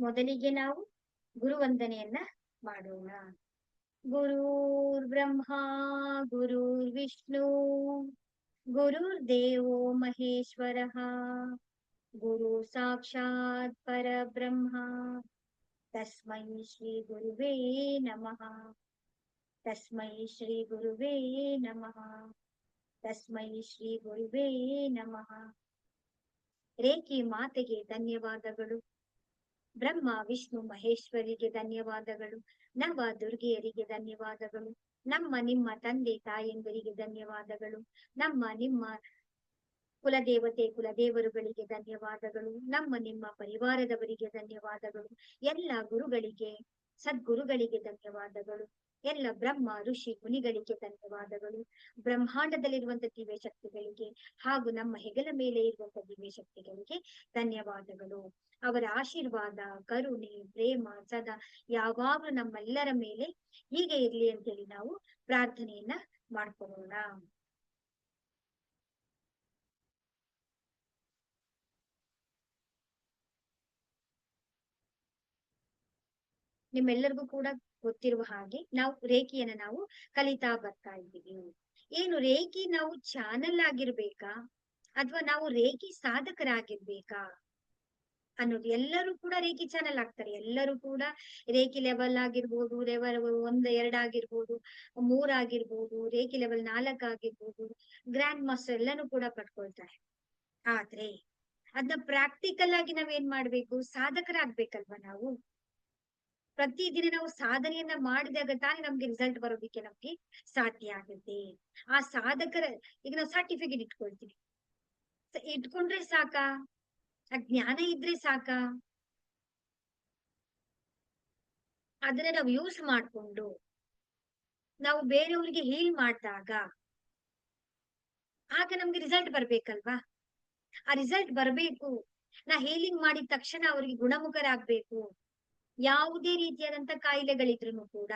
ಮೊದಲಿಗೆ ನಾವು ಗುರುವಂದನೆಯನ್ನ ಮಾಡೋಣ. ಗುರುರ್ ಬ್ರಹ್ಮ, ಗುರುರ್ ವಿಷ್ಣು, ಗುರುರ್ ದೇವೋ ಮಹೇಶ್ವರ, ಗುರು ಸಾಕ್ಷಾತ್ ಪರಬ್ರಹ್ಮ, ತಸ್ಮೈ ಶ್ರೀ ಗುರುವೇ ನಮಃ, ತಸ್ಮೈ ಶ್ರೀ ಗುರುವೇ ನಮಃ, ತಸ್ಮೈ ಶ್ರೀ ಗುರುವೇ ನಮಃ. ರೇಖಿ ಮಾತೆಗೆ ಧನ್ಯವಾದಗಳು. ಬ್ರಹ್ಮ, ವಿಷ್ಣು, ಮಹೇಶ್ವರಿಗೆ ಧನ್ಯವಾದಗಳು. ನವ ದುರ್ಗಿಯರಿಗೆ ಧನ್ಯವಾದಗಳು. ನಮ್ಮ ನಿಮ್ಮ ತಂದೆ, ತಾಯಂದಿರಿಗೆ ಧನ್ಯವಾದಗಳು. ನಮ್ಮ ನಿಮ್ಮ ಕುಲದೇವತೆ, ಕುಲದೇವರುಗಳಿಗೆ ಧನ್ಯವಾದಗಳು. ನಮ್ಮ ನಿಮ್ಮ ಪರಿವಾರದವರಿಗೆ ಧನ್ಯವಾದಗಳು. ಎಲ್ಲ ಗುರುಗಳಿಗೆ, ಸದ್ಗುರುಗಳಿಗೆ ಧನ್ಯವಾದಗಳು. ಎಲ್ಲ ಬ್ರಹ್ಮ, ಋಷಿ, ಮುನಿಗಳಿಗೆ ಧನ್ಯವಾದಗಳು ಬ್ರಹ್ಮಾಂಡದಲ್ಲಿರುವಂತ ದಿವ್ಯ ಶಕ್ತಿಗಳಿಗೆ ಹಾಗೂ ನಮ್ಮ ಹೆಗಲ ಮೇಲೆ ಇರುವಂತ ದಿವ್ಯ ಶಕ್ತಿಗಳಿಗೆ ಧನ್ಯವಾದಗಳು. ಅವರ ಆಶೀರ್ವಾದ, ಕರುಣೆ, ಪ್ರೇಮ ಸದಾ ಯಾವಾಗಲೂ ನಮ್ಮೆಲ್ಲರ ಮೇಲೆ ಹೀಗೆ ಇರ್ಲಿ ಅಂತೇಳಿ ನಾವು ಪ್ರಾರ್ಥನೆಯನ್ನ ಮಾಡ್ಕೊಳ್ಳೋಣ. ನಿಮ್ಮೆಲ್ಲರಿಗೂ ಕೂಡ ಗೊತ್ತಿರುವ ಹಾಗೆ ನಾವು ರೇಖಿಯನ್ನ ನಾವು ಕಲಿತಾ ಬರ್ತಾ ಇದ್ದೀವಿ. ಏನು ರೇಖಿ ನಾವು ಚಾನಲ್ ಆಗಿರ್ಬೇಕಾ? ಅಥವಾ ನಾವು ರೇಖಿ ಸಾಧಕರಾಗಿರ್ಬೇಕಾ? ಅನ್ನೋದು ಎಲ್ಲರೂ ಕೂಡ ರೇಖಿ ಚಾನಲ್ ಆಗ್ತಾರೆ. ಎಲ್ಲರೂ ಕೂಡ ರೇಖಿ ಲೆವೆಲ್ ಆಗಿರ್ಬೋದು ಲೆವೆಲ್ ಒಂದ್, ಎರಡ್ ಆಗಿರ್ಬೋದು, ಮೂರ್ ಆಗಿರ್ಬೋದು, ರೇಖಿ ಲೆವೆಲ್ ನಾಲ್ಕ್ ಆಗಿರ್ಬೋದು ಗ್ರ್ಯಾಂಡ್ ಮಾಸ್ಟರ್ ಎಲ್ಲಾನು ಕೂಡ ಪಡ್ಕೊಳ್ತಾರೆ. ಆದ್ರೆ ಅದನ್ನ ಪ್ರಾಕ್ಟಿಕಲ್ ಆಗಿ ನಾವೇನ್ ಮಾಡ್ಬೇಕು? ಸಾಧಕರಾಗ್ಬೇಕಲ್ವಾ ನಾವು? ಪ್ರತಿದಿನ ನಾವು ಸಾಧನೆಯನ್ನ ಮಾಡಿದಾಗ ತಾನೇ ನಮ್ಗೆ ರಿಸಲ್ಟ್ ಬರೋದಿಕ್ಕೆ ನಮ್ಗೆ ಸಾಧ್ಯ ಆಗುತ್ತೆ. ಆ ಸಾಧಕರ, ಈಗ ನಾವು ಸರ್ಟಿಫಿಕೇಟ್ ಇಟ್ಕೊಳ್ತೀವಿ. ಇಟ್ಕೊಂಡ್ರೆ ಸಾಕಾ? ಆ ಜ್ಞಾನ ಇದ್ರೆ ಸಾಕಾ? ಅದನ್ನ ನಾವು ಯೂಸ್ ಮಾಡ್ಕೊಂಡು, ನಾವು ಬೇರೆಯವ್ರಿಗೆ ಹೀಲ್ ಮಾಡಿದಾಗ, ಆಗ ನಮ್ಗೆ ರಿಸಲ್ಟ್ ಬರ್ಬೇಕಲ್ವಾ? ಆ ರಿಸಲ್ಟ್ ಬರ್ಬೇಕು. ನಾ ಹೀಲಿಂಗ್ ಮಾಡಿದ ತಕ್ಷಣ ಅವ್ರಿಗೆ ಗುಣಮುಖರಾಗ್ಬೇಕು. ಯಾವುದೇ ರೀತಿಯಾದಂತ ಕಾಯಿಲೆಗಳಿದ್ರು ಕೂಡ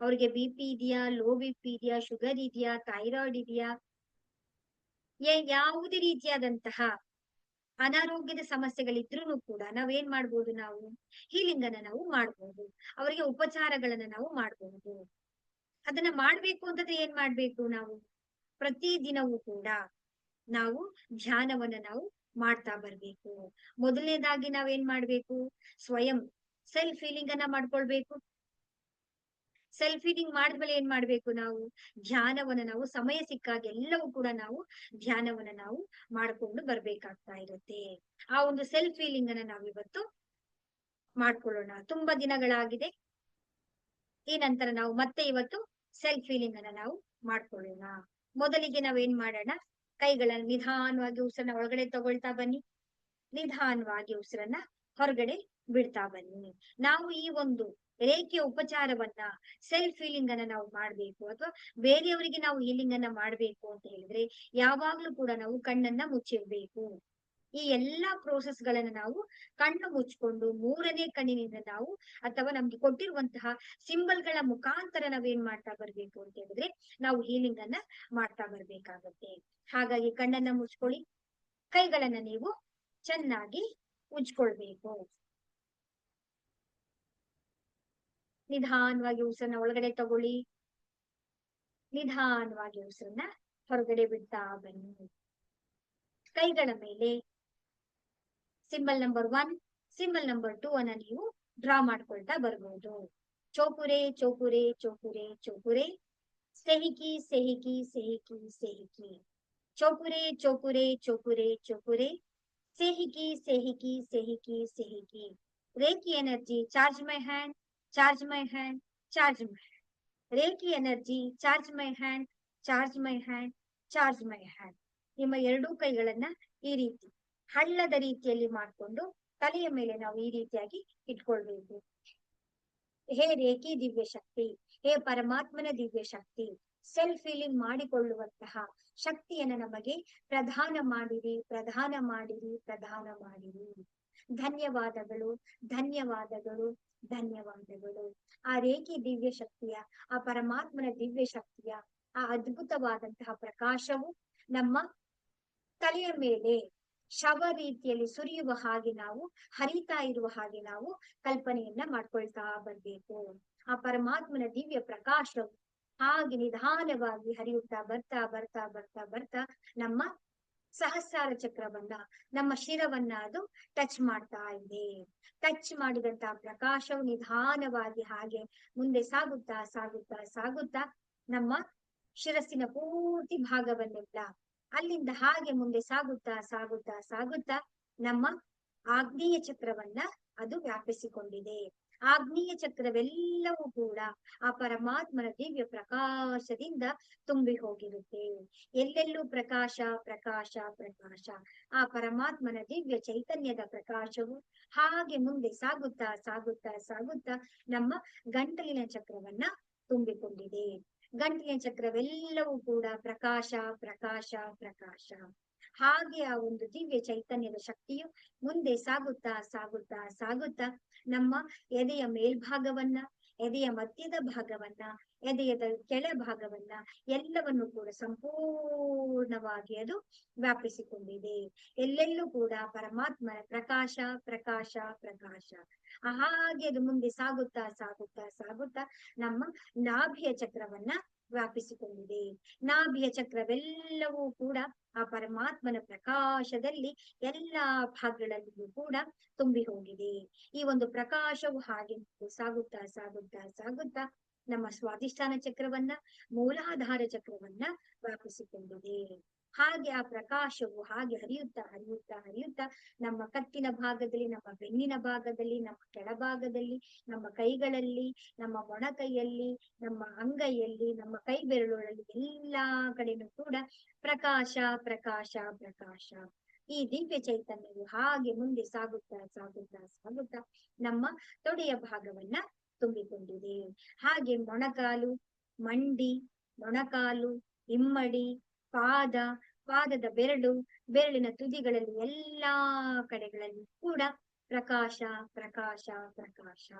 ಅವ್ರಿಗೆ ಬಿ ಪಿ ಇದೆಯಾ ಲೋ ಬಿ ಪಿ ಇದೆಯಾ ಶುಗರ್ ಇದೆಯಾ ಥೈರಾಯ್ಡ್ ಇದೆಯಾ ಯಾವುದೇ ರೀತಿಯಾದಂತಹ ಅನಾರೋಗ್ಯದ ಸಮಸ್ಯೆಗಳಿದ್ರು ಕೂಡ ನಾವೇನ್ ಮಾಡ್ಬೋದು ನಾವು? ಹೀಲಿಂಗ್ ಅನ್ನ ನಾವು ಮಾಡ್ಬೋದು. ಅವರಿಗೆ ಉಪಚಾರಗಳನ್ನ ನಾವು ಮಾಡ್ಬೋದು. ಅದನ್ನ ಮಾಡ್ಬೇಕು ಅಂತಂದ್ರೆ ಏನ್ ಮಾಡ್ಬೇಕು ನಾವು? ಪ್ರತಿ ದಿನವೂ ಕೂಡ ನಾವು ಧ್ಯಾನವನ್ನ ನಾವು ಮಾಡ್ತಾ ಬರ್ಬೇಕು. ಮೊದಲನೇದಾಗಿ ನಾವೇನ್ ಮಾಡ್ಬೇಕು? ಸ್ವಯಂ ಸೆಲ್ಫ್ ಫೀಲಿಂಗ್ ಅನ್ನ ಮಾಡ್ಕೊಳ್ಬೇಕು. ಸೆಲ್ಫ್ ಫೀಲಿಂಗ್ ಮಾಡಿದ್ಮೇಲೆ ಏನ್ ಮಾಡ್ಬೇಕು ನಾವು? ಧ್ಯಾನವನ್ನ ನಾವು, ಸಮಯ ಸಿಕ್ಕಾಗ ಎಲ್ಲವೂ ಕೂಡ ನಾವು ಧ್ಯಾನವನ್ನ ನಾವು ಮಾಡ್ಕೊಂಡು ಬರ್ಬೇಕಾಗ್ತಾ ಇರುತ್ತೆ. ಆ ಒಂದು ಸೆಲ್ಫ್ ಫೀಲಿಂಗ್ ಅನ್ನ ನಾವು ಇವತ್ತು ಮಾಡ್ಕೊಳ್ಳೋಣ. ತುಂಬಾ ದಿನಗಳಾಗಿದೆ. ಈ ನಂತರ ನಾವು ಮತ್ತೆ ಇವತ್ತು ಸೆಲ್ಫ್ ಫೀಲಿಂಗ್ ಅನ್ನ ನಾವು ಮಾಡ್ಕೊಳ್ಳೋಣ. ಮೊದಲಿಗೆ ನಾವೇನ್ ಮಾಡೋಣ? ಕೈಗಳನ್ನ ನಿಧಾನವಾಗಿ ಉಸಿರನ್ನ ಒಳಗಡೆ ತಗೊಳ್ತಾ ಬನ್ನಿ. ನಿಧಾನವಾಗಿ ಉಸಿರನ್ನ ಹೊರಗಡೆ ಬಿಡ್ತಾ ಬನ್ನಿ. ನಾವು ಈ ಒಂದು ರೇಖೆಯ ಉಪಚಾರವನ್ನ ಸೆಲ್ಫ್ ಹೀಲಿಂಗ್ ಅನ್ನ ನಾವು ಮಾಡ್ಬೇಕು ಅಥವಾ ಬೇರೆಯವರಿಗೆ ನಾವು ಹೀಲಿಂಗ್ ಅನ್ನ ಮಾಡ್ಬೇಕು ಅಂತ ಹೇಳಿದ್ರೆ ಯಾವಾಗ್ಲೂ ಕೂಡ ನಾವು ಕಣ್ಣನ್ನ ಮುಚ್ಚಿರ್ಬೇಕು ಈ ಎಲ್ಲಾ ಪ್ರೋಸೆಸ್ ಗಳನ್ನ ನಾವು ಕಣ್ಣು ಮುಚ್ಕೊಂಡು ಮೂರನೇ ಕಣ್ಣಿನಿಂದ ನಾವು ಅಥವಾ ನಮ್ಗೆ ಕೊಟ್ಟಿರುವಂತಹ ಸಿಂಬಲ್ಗಳ ಮುಖಾಂತರ ನಾವೇನ್ ಮಾಡ್ತಾ ಬರ್ಬೇಕು ಅಂತ ಹೇಳಿದ್ರೆ ನಾವು ಹೀಲಿಂಗ್ ಅನ್ನ ಮಾಡ್ತಾ ಬರ್ಬೇಕಾಗತ್ತೆ. ಹಾಗಾಗಿ ಕಣ್ಣನ್ನ ಮುಚ್ಕೊಳ್ಳಿ. ಕೈಗಳನ್ನ ನೀವು ಚೆನ್ನಾಗಿ ಉಜ್ಕೊಳ್ಬೇಕು. ನಿಧಾನವಾಗಿ ಉಸಿರನ್ನ ಒಳಗಡೆ ತಗೊಳ್ಳಿ. ನಿಧಾನವಾಗಿ ಉಸಿರನ್ನ ಹೊರಗಡೆ ಬಿಡ್ತಾ ಬನ್ನಿ. ಕೈಗಳ ಮೇಲೆ symbol number one, symbol number two ಅನ್ನ ನೀವು ಡ್ರಾ ಮಾಡ್ಕೊಳ್ತಾ ಬರ್ಬೋದು. ಚೋಪುರೆ ಚೋಪುರೆ ಚೋಪುರೆ ಚೋಪುರೆ ಸೆಹಿಕಿ ಸೆಹಿಕಿ ಸೆಹಿಕಿ ಸೆಹಿಕಿ. ಚೋಪುರೆ ಚೋಪುರೆ ಚೋಪುರೆ ಚೋಪುರೆ ಸೆಹಿಕಿ ಸೆಹಿಕಿ ಸೆಹಿಕಿ ಸೆಹಿಕಿ. Reiki energy, charge my hand. Charge my hand charge my hand reiki energy charge my hand charge my hand charge my hand ನಿಮ್ಮ ಎರಡೂ ಕೈಗಳನ್ನ ಈ ರೀತಿ ಹಳ್ಳದ ರೀತಿಯಲ್ಲಿ ಮಾಡ್ಕೊಂಡು ತಲೆಯ ಮೇಲೆ ನಾವು ಈ ರೀತಿಯಾಗಿ ಇಟ್ಕೊಳ್ಬೇಕು. ಹೇ ರೇಖಿ ದಿವ್ಯ ಶಕ್ತಿ, ಹೇ ಪರಮಾತ್ಮನ ದಿವ್ಯ ಶಕ್ತಿ ಸೆಲ್ಫ್ ಫೀಲಿಂಗ್ ಮಾಡಿಕೊಳ್ಳುವಂತಹ ಶಕ್ತಿಯನ್ನ ನಮಗೆ ಪ್ರಧಾನ ಮಾಡಿರಿ ಪ್ರಧಾನ ಮಾಡಿರಿ ಪ್ರಧಾನ ಮಾಡಿರಿ. ಧನ್ಯವಾದಗಳು ಧನ್ಯವಾದಗಳು ಧನ್ಯವಾದಗಳು. ಆ ರೇಖೆ ದಿವ್ಯ ಶಕ್ತಿಯ ಆ ಪರಮಾತ್ಮನ ದಿವ್ಯ ಶಕ್ತಿಯ ಆ ಅದ್ಭುತವಾದಂತಹ ಪ್ರಕಾಶವು ನಮ್ಮ ತಲೆಯ ಮೇಲೆ ಶವ ರೀತಿಯಲ್ಲಿ ಸುರಿಯುವ ಹಾಗೆ ನಾವು, ಹರಿತಾ ಇರುವ ಹಾಗೆ ನಾವು ಕಲ್ಪನೆಯನ್ನ ಮಾಡ್ಕೊಳ್ತಾ ಬರ್ಬೇಕು ಆ ಪರಮಾತ್ಮನ ದಿವ್ಯ ಪ್ರಕಾಶವು ಹಾಗೆ ನಿಧಾನವಾಗಿ ಹರಿಯುತ್ತಾ ಬರ್ತಾ ಬರ್ತಾ ಬರ್ತಾ ಬರ್ತಾ ನಮ್ಮ ಸಹಸ್ರಾರ ಚಕ್ರವನ್ನ ನಮ್ಮ ಶಿರವನ್ನ ಅದು ಟಚ್ ಮಾಡ್ತಾ ಇದೆ. ಟಚ್ ಮಾಡಿದಂತ ಪ್ರಕಾಶವು ನಿಧಾನವಾಗಿ ಹಾಗೆ ಮುಂದೆ ಸಾಗುತ್ತಾ ಸಾಗುತ್ತಾ ಸಾಗುತ್ತಾ ನಮ್ಮ ಶಿರಸ್ಸಿನ ಪೂರ್ತಿ ಭಾಗವನ್ನೆಲ್ಲ ಅಲ್ಲಿಂದ ಹಾಗೆ ಮುಂದೆ ಸಾಗುತ್ತಾ ಸಾಗುತ್ತಾ ಸಾಗುತ್ತಾ ನಮ್ಮ ಆಗ್ನೇಯ ಚಕ್ರವನ್ನ ಅದು ವ್ಯಾಪಿಸಿಕೊಂಡಿದೆ. ಆಗ್ನೇಯ ಚಕ್ರವೆಲ್ಲವೂ ಕೂಡ ಆ ಪರಮಾತ್ಮನ ದಿವ್ಯ ಪ್ರಕಾಶದಿಂದ ತುಂಬಿ ಹೋಗಿರುತ್ತೆ. ಎಲ್ಲೆಲ್ಲೂ ಪ್ರಕಾಶ ಪ್ರಕಾಶ ಪ್ರಕಾಶ. ಆ ಪರಮಾತ್ಮನ ದಿವ್ಯ ಚೈತನ್ಯದ ಪ್ರಕಾಶವು ಹಾಗೆ ಮುಂದೆ ಸಾಗುತ್ತಾ ಸಾಗುತ್ತಾ ಸಾಗುತ್ತಾ ನಮ್ಮ ಗಂಟಲಿನ ಚಕ್ರವನ್ನ ತುಂಬಿಕೊಂಡಿದೆ. ಗಂಟಲಿನ ಚಕ್ರವೆಲ್ಲವೂ ಕೂಡ ಪ್ರಕಾಶ ಪ್ರಕಾಶ ಪ್ರಕಾಶ. ಹಾಗೆ ಆ ಒಂದು ದಿವ್ಯ ಚೈತನ್ಯದ ಶಕ್ತಿಯು ಮುಂದೆ ಸಾಗುತ್ತಾ ಸಾಗುತ್ತಾ ಸಾಗುತ್ತಾ ನಮ್ಮ ಎದೆಯ ಮೇಲ್ಭಾಗವನ್ನ, ಎದೆಯ ಮಧ್ಯದ ಭಾಗವನ್ನ ಎದೆಯದ ಕೆಳ ಭಾಗವನ್ನ ಎಲ್ಲವನ್ನು ಕೂಡ ಸಂಪೂರ್ಣವಾಗಿ ಅದು ವ್ಯಾಪಿಸಿಕೊಂಡಿದೆ. ಎಲ್ಲೆಲ್ಲೂ ಕೂಡ ಪರಮಾತ್ಮನ ಪ್ರಕಾಶ ಪ್ರಕಾಶ ಪ್ರಕಾಶ. ಹಾಗೆ ಅದು ಮುಂದೆ ಸಾಗುತ್ತಾ ಸಾಗುತ್ತಾ ಸಾಗುತ್ತಾ ನಮ್ಮ ನಾಭಿಯ ಚಕ್ರವನ್ನ ವ್ಯಾಪಿಸಿಕೊಂಡಿದೆ. ನಾಭಿಯ ಚಕ್ರವೆಲ್ಲವೂ ಕೂಡ ಆ ಪರಮಾತ್ಮನ ಪ್ರಕಾಶದಲ್ಲಿ ಎಲ್ಲಾ ಭಾಗಗಳಲ್ಲಿಯೂ ಕೂಡ ತುಂಬಿ ಹೋಗಿದೆ ಈ ಒಂದು ಪ್ರಕಾಶವು ಹಾಗೆ ಸಾಗುತ್ತಾ ಸಾಗುತ್ತಾ ಸಾಗುತ್ತಾ ನಮ್ಮ ಸ್ವಾಧಿಷ್ಠಾನ ಚಕ್ರವನ್ನ, ಮೂಲಾಧಾರ ಚಕ್ರವನ್ನ ವ್ಯಾಪಿಸಿಕೊಂಡಿದೆ. ಹಾಗೆ ಆ ಪ್ರಕಾಶವು ಹಾಗೆ ಹರಿಯುತ್ತಾ ಹರಿಯುತ್ತಾ ಹರಿಯುತ್ತಾ ನಮ್ಮ ಕತ್ತಿನ ಭಾಗದಲ್ಲಿ, ನಮ್ಮ ಬೆನ್ನಿನ ಭಾಗದಲ್ಲಿ, ನಮ್ಮ ಕೆಳಭಾಗದಲ್ಲಿ, ನಮ್ಮ ಕೈಗಳಲ್ಲಿ, ನಮ್ಮ ಮೊಣಕೈಯಲ್ಲಿ ನಮ್ಮ ಅಂಗೈಯಲ್ಲಿ, ನಮ್ಮ ಕೈ ಬೆರಳುಗಳಲ್ಲಿ ಎಲ್ಲಾ ಕಡೆನೂ ಕೂಡ ಪ್ರಕಾಶ ಪ್ರಕಾಶ ಪ್ರಕಾಶ. ಈ ದಿವ್ಯ ಚೈತನ್ಯವು ಹಾಗೆ ಮುಂದೆ ಸಾಗುತ್ತಾ ಸಾಗುತ್ತಾ ಸಾಗುತ್ತಾ ನಮ್ಮ ತೊಡೆಯ ಭಾಗವನ್ನ ತುಂಬಿಕೊಂಡಿದೆ. ಹಾಗೆ ಮೊಣಕಾಲು, ಮಂಡಿ, ಮೊಣಕಾಲು, ಇಮ್ಮಡಿ ಪಾದ, ಪಾದದ ಬೆರಳು, ಬೆರಳಿನ ತುದಿಗಳಲ್ಲಿ ಎಲ್ಲಾ ಕಡೆಗಳಲ್ಲಿ ಕೂಡ ಪ್ರಕಾಶ ಪ್ರಕಾಶ ಪ್ರಕಾಶ.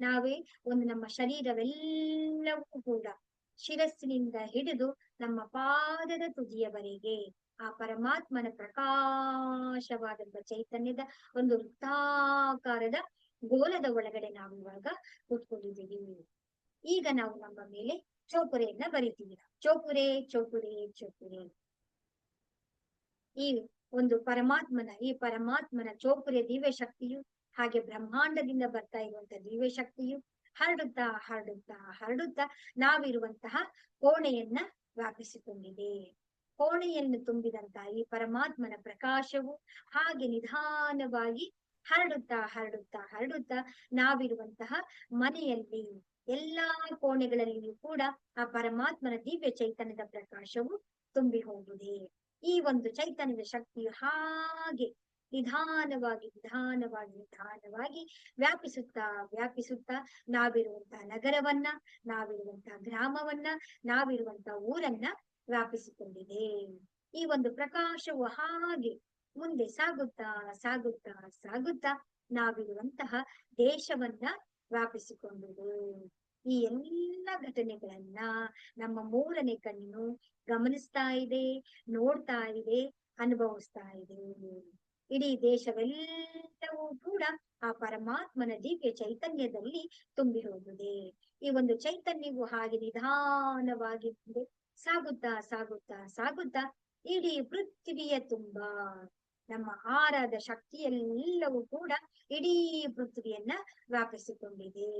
ನಾವೇ ಒಂದು ನಮ್ಮ ಶರೀರವೆಲ್ಲವೂ ಕೂಡ ಶಿರಸ್ಸಿನಿಂದ ಹಿಡಿದು ನಮ್ಮ ಪಾದದ ತುದಿಯವರೆಗೆ ಆ ಪರಮಾತ್ಮನ ಪ್ರಕಾಶವಾದಂತ ಚೈತನ್ಯದ ಒಂದು ವೃತ್ತಾಕಾರದ ಗೋಲದ ಒಳಗಡೆ ನಾವು ಇವಾಗ ಕೂತ್ಕೊಂಡಿದ್ದೀವಿ. ಈಗ ನಾವು ನಮ್ಮ ಮೇಲೆ ಚೌಕರೆಯನ್ನ ಬರಿತೀವಿ. ಚೌಪುರೆ ಚೋಕುರೆ ಚೋಕುರೆ. ಈ ಒಂದು ಪರಮಾತ್ಮನ, ಈ ಪರಮಾತ್ಮನ ಚೋಪುರೆ ದಿವ್ಯ ಶಕ್ತಿಯು, ಹಾಗೆ ಬ್ರಹ್ಮಾಂಡದಿಂದ ಬರ್ತಾ ಇರುವಂತ ದಿವ್ಯ ಶಕ್ತಿಯು ಹರಡುತ್ತಾ ಹರಡುತ್ತಾ ಹರಡುತ್ತಾ ನಾವಿರುವಂತಹ ಕೋಣೆಯನ್ನ ವ್ಯಾಪಿಸಿಕೊಂಡಿದೆ. ಕೋಣೆಯನ್ನು ತುಂಬಿದಂತಹ ಈ ಪರಮಾತ್ಮನ ಪ್ರಕಾಶವು ಹಾಗೆ ನಿಧಾನವಾಗಿ ಹರಡುತ್ತಾ ಹರಡುತ್ತಾ ಹರಡುತ್ತಾ ನಾವಿರುವಂತಹ ಮನೆಯಲ್ಲಿ ಎಲ್ಲಾ ಕೋಣೆಗಳಲ್ಲಿಯೂ ಕೂಡ ಆ ಪರಮಾತ್ಮನ ದಿವ್ಯ ಚೈತನ್ಯದ ಪ್ರಕಾಶವು ತುಂಬಿ ಹೋಗಿದೆ. ಈ ಒಂದು ಚೈತನ್ಯದ ಶಕ್ತಿಯು ಹಾಗೆ ನಿಧಾನವಾಗಿ ನಿಧಾನವಾಗಿ ನಿಧಾನವಾಗಿ ವ್ಯಾಪಿಸುತ್ತಾ ವ್ಯಾಪಿಸುತ್ತಾ ನಾವಿರುವಂತಹ ನಗರವನ್ನ ನಾವಿರುವಂತಹ ಗ್ರಾಮವನ್ನ ನಾವಿರುವಂತ ಊರನ್ನ ವ್ಯಾಪಿಸಿಕೊಂಡಿದೆ. ಈ ಒಂದು ಪ್ರಕಾಶವು ಹಾಗೆ ಮುಂದೆ ಸಾಗುತ್ತಾ ಸಾಗುತ್ತಾ ಸಾಗುತ್ತಾ ನಾವಿರುವಂತಹ ದೇಶವನ್ನ ವ್ಯಾಪಿಸಿಕೊಂಡಿದೆ ಈ ಎಲ್ಲ ಘಟನೆಗಳನ್ನ ನಮ್ಮ ಮೂರನೇ ಕಣ್ಣು ಗಮನಿಸ್ತಾ ಇದೆ, ನೋಡ್ತಾ ಇದೆ, ಅನುಭವಿಸ್ತಾ ಇದೆ. ಇಡೀ ದೇಶವೆಲ್ಲವೂ ಕೂಡ ಆ ಪರಮಾತ್ಮನ ದಿವ್ಯ ಚೈತನ್ಯದಲ್ಲಿ ತುಂಬಿ ಹೋಗಿದೆ. ಈ ಒಂದು ಚೈತನ್ಯವು ಹಾಗೆ ನಿಧಾನವಾಗಿ ಸಾಗುತ್ತಾ ಸಾಗುತ್ತಾ ಸಾಗುತ್ತಾ ಇಡೀ ಪೃಥ್ವಿಯ ತುಂಬಾ ನಮ್ಮ ಆರಾದ ಶಕ್ತಿಯೆಲ್ಲವೂ ಕೂಡ ಇಡೀ ಪೃಥ್ವಿಯನ್ನ ವ್ಯಾಪಿಸಿಕೊಂಡಿದೆ.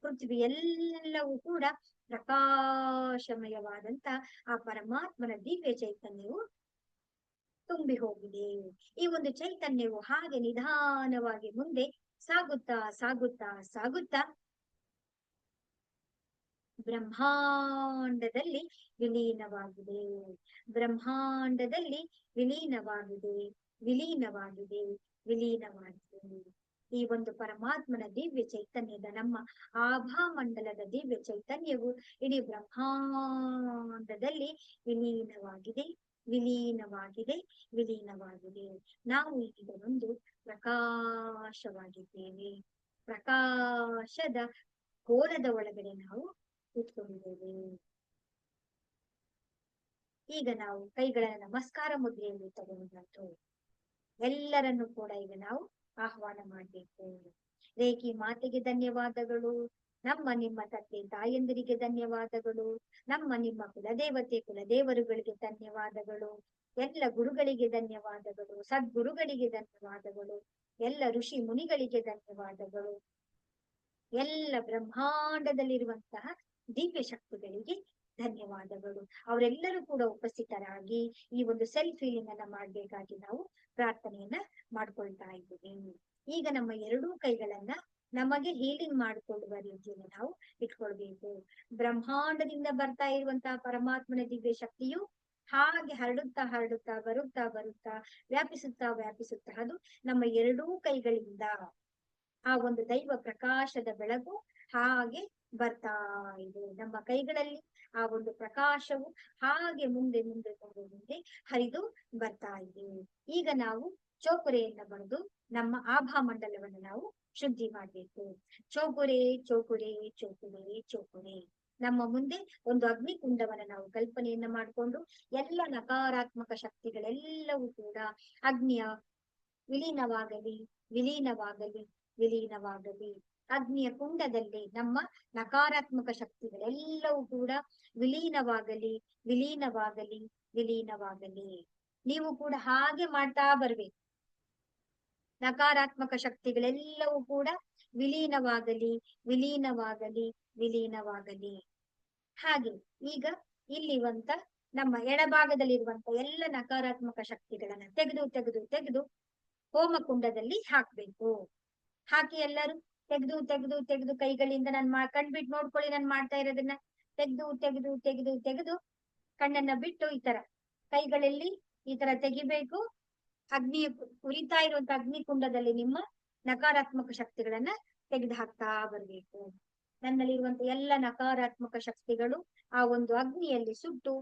ಪೃಥ್ವಿ ಎಲ್ಲವೂ ಕೂಡ ಪ್ರಕಾಶಮಯವಾದಂತ ಆ ಪರಮಾತ್ಮನ ದಿವ್ಯ ಚೈತನ್ಯವು ತುಂಬಿ ಹೋಗಿದೆ. ಈ ಒಂದು ಚೈತನ್ಯವು ಹಾಗೆ ನಿಧಾನವಾಗಿ ಮುಂದೆ ಸಾಗುತ್ತಾ ಸಾಗುತ್ತಾ ಸಾಗುತ್ತಾ ಬ್ರಹ್ಮಾಂಡದಲ್ಲಿ ವಿಲೀನವಾಗಿದೆ. ಬ್ರಹ್ಮಾಂಡದಲ್ಲಿ ವಿಲೀನವಾಗಿದೆ. ವಿಲೀನವಾಗಿದೆ. ವಿಲೀನವಾಗಿದೆ. ಈ ಒಂದು ಪರಮಾತ್ಮನ ದಿವ್ಯ ಚೈತನ್ಯದ ನಮ್ಮ ಆಭಾ ಮಂಡಲದ ದಿವ್ಯ ಚೈತನ್ಯವು ಇಡೀ ಬ್ರಹ್ಮಾಂಡದಲ್ಲಿ ವಿಲೀನವಾಗಿದೆ. ವಿಲೀನವಾಗಿದೆ. ವಿಲೀನವಾಗಿದೆ. ನಾವು ಈಗ ಒಂದು ಪ್ರಕಾಶವಾಗಿದ್ದೇವೆ. ಪ್ರಕಾಶದ ಘೋರದ ಒಳಗಡೆ ನಾವು ಕೂತ್ಕೊಂಡಿದ್ದೇವೆ. ಈಗ ನಾವು ಕೈಗಳನ್ನು ನಮಸ್ಕಾರ ಮುದ್ರೆಯಲ್ಲಿ ತಗೊಂಡಾತು ಎಲ್ಲರನ್ನು ಕೂಡ ಈಗ ನಾವು ಆಹ್ವಾನ ಮಾಡ್ಬೇಕು ರೇಖಿ ಮಾತೆಗೆ ಧನ್ಯವಾದಗಳು, ನಮ್ಮ ನಿಮ್ಮ ತಂದೆ ತಾಯಂದಿರಿಗೆ ಧನ್ಯವಾದಗಳು, ನಮ್ಮ ನಿಮ್ಮ ಕುಲದೇವತೆ ಕುಲದೇವರುಗಳಿಗೆ ಧನ್ಯವಾದಗಳು, ಎಲ್ಲ ಗುರುಗಳಿಗೆ ಧನ್ಯವಾದಗಳು, ಸದ್ಗುರುಗಳಿಗೆ ಧನ್ಯವಾದಗಳು, ಎಲ್ಲ ಋಷಿ ಮುನಿಗಳಿಗೆ ಧನ್ಯವಾದಗಳು. ಎಲ್ಲ ಬ್ರಹ್ಮಾಂಡದಲ್ಲಿರುವಂತಹ ದಿವ್ಯ ಶಕ್ತಿಗಳಿಗೆ ಧನ್ಯವಾದಗಳು. ಅವರೆಲ್ಲರೂ ಕೂಡ ಉಪಸ್ಥಿತರಾಗಿ ಈ ಒಂದು ಸೆಲ್ಫ್ ಫೀಲಿಂಗ್ ಅನ್ನ ಮಾಡ್ಬೇಕಾಗಿ ನಾವು ಪ್ರಾರ್ಥನೆಯನ್ನ ಮಾಡ್ಕೊಳ್ತಾ ಇದ್ದೀವಿ. ಈಗ ನಮ್ಮ ಎರಡೂ ಕೈಗಳನ್ನ ನಮಗೆ ಹೀಲಿಂಗ್ ಮಾಡಿಕೊಳ್ಳುವ ರೀತಿಯಲ್ಲಿ ನಾವು ಇಟ್ಕೊಳ್ಬೇಕು. ಬ್ರಹ್ಮಾಂಡದಿಂದ ಬರ್ತಾ ಇರುವಂತಹ ಪರಮಾತ್ಮನ ದಿವ್ಯ ಶಕ್ತಿಯು ಹಾಗೆ ಹರಡುತ್ತಾ ಹರಡುತ್ತಾ ಬರುತ್ತಾ ಬರುತ್ತಾ ವ್ಯಾಪಿಸುತ್ತಾ ವ್ಯಾಪಿಸುತ್ತಾ ಅದು ನಮ್ಮ ಎರಡೂ ಕೈಗಳಿಂದ ಆ ಒಂದು ದೈವ ಪ್ರಕಾಶದ ಬೆಳಕು ಹಾಗೆ ಬರ್ತಾ ಇದೆ. ನಮ್ಮ ಕೈಗಳಲ್ಲಿ ಆ ಒಂದು ಪ್ರಕಾಶವು ಹಾಗೆ ಮುಂದೆ ಮುಂದೆ ಮುಂದೆ ಮುಂದೆ ಹರಿದು ಬರ್ತಾ ಇದೆ. ಈಗ ನಾವು ಚೌಕುರೆಯನ್ನ ಬರೆದು ನಮ್ಮ ಆಭಾ ಮಂಡಲವನ್ನು ನಾವು ಶುದ್ಧಿ ಮಾಡಬೇಕು. ಚೌಕುರೆ ಚೌಕುರೆ ಚೌಕುರೆ ಚೌಕುರೆ. ನಮ್ಮ ಮುಂದೆ ಒಂದು ಅಗ್ನಿ ಕುಂಡವನ್ನ ನಾವು ಕಲ್ಪನೆಯನ್ನ ಮಾಡಿಕೊಂಡು ಎಲ್ಲ ನಕಾರಾತ್ಮಕ ಶಕ್ತಿಗಳೆಲ್ಲವೂ ಕೂಡ ಅಗ್ನಿಯ ವಿಲೀನವಾಗಲಿ ವಿಲೀನವಾಗಲಿ ವಿಲೀನವಾಗಲಿ. ಅಗ್ನಿಯ ಕುಂಡದಲ್ಲಿ ನಮ್ಮ ನಕಾರಾತ್ಮಕ ಶಕ್ತಿಗಳೆಲ್ಲವೂ ಕೂಡ ವಿಲೀನವಾಗಲಿ ವಿಲೀನವಾಗಲಿ ವಿಲೀನವಾಗಲಿ. ನೀವು ಕೂಡ ಹಾಗೆ ಮಾಡ್ತಾ ಬರ್ಬೇಕು. ನಕಾರಾತ್ಮಕ ಶಕ್ತಿಗಳೆಲ್ಲವೂ ಕೂಡ ವಿಲೀನವಾಗಲಿ ವಿಲೀನವಾಗಲಿ ವಿಲೀನವಾಗಲಿ. ಹಾಗೆ ಈಗ ಇಲ್ಲಿರುವಂತ ನಮ್ಮ ಎಡಭಾಗದಲ್ಲಿರುವಂತ ಎಲ್ಲ ನಕಾರಾತ್ಮಕ ಶಕ್ತಿಗಳನ್ನ ತೆಗೆದು ತೆಗೆದು ತೆಗೆದು ಹೋಮಕುಂಡದಲ್ಲಿ ಹಾಕ್ಬೇಕು. ಹಾಕಿ ಎಲ್ಲರೂ ತೆಗೆದು ತೆಗೆದು ತೆಗೆದು ಕೈಗಳಿಂದ ನಾನು ಮಾ ಕಣ್ಬಿಟ್ಟು ನೋಡ್ಕೊಳ್ಳಿ ನಾನು ಮಾಡ್ತಾ ಇರೋದನ್ನ. ತೆಗೆದು ತೆಗೆದು ತೆಗೆದು ತೆಗೆದು ಕಣ್ಣನ್ನ ಬಿಟ್ಟು ಈ ತರ ಕೈಗಳಲ್ಲಿ ಈ ತರ ತೆಗಿಬೇಕು. ಅಗ್ನಿ ಉರಿತಾ ಇರುವಂತ ಅಗ್ನಿ ಕುಂಡದಲ್ಲಿ ನಿಮ್ಮ ನಕಾರಾತ್ಮಕ ಶಕ್ತಿಗಳನ್ನ ತೆಗೆದು ಹಾಕ್ತಾ ಬರ್ಬೇಕು. ನನ್ನಲ್ಲಿರುವಂತ ಎಲ್ಲ ನಕಾರಾತ್ಮಕ ಶಕ್ತಿಗಳು ಆ ಒಂದು ಅಗ್ನಿಯಲ್ಲಿ ಸುಟ್ಟು